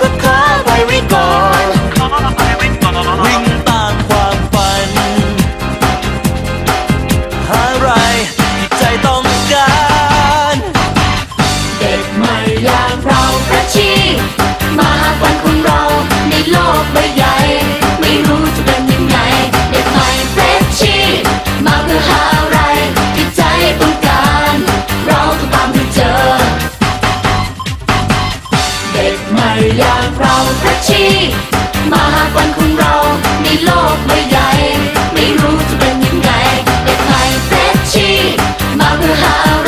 ก็ขอไปไว้ก่อน วิ่งตามความฝันอะไรที่ใจต้องการ เด็กใหม่ย่างเราประชีมา 不好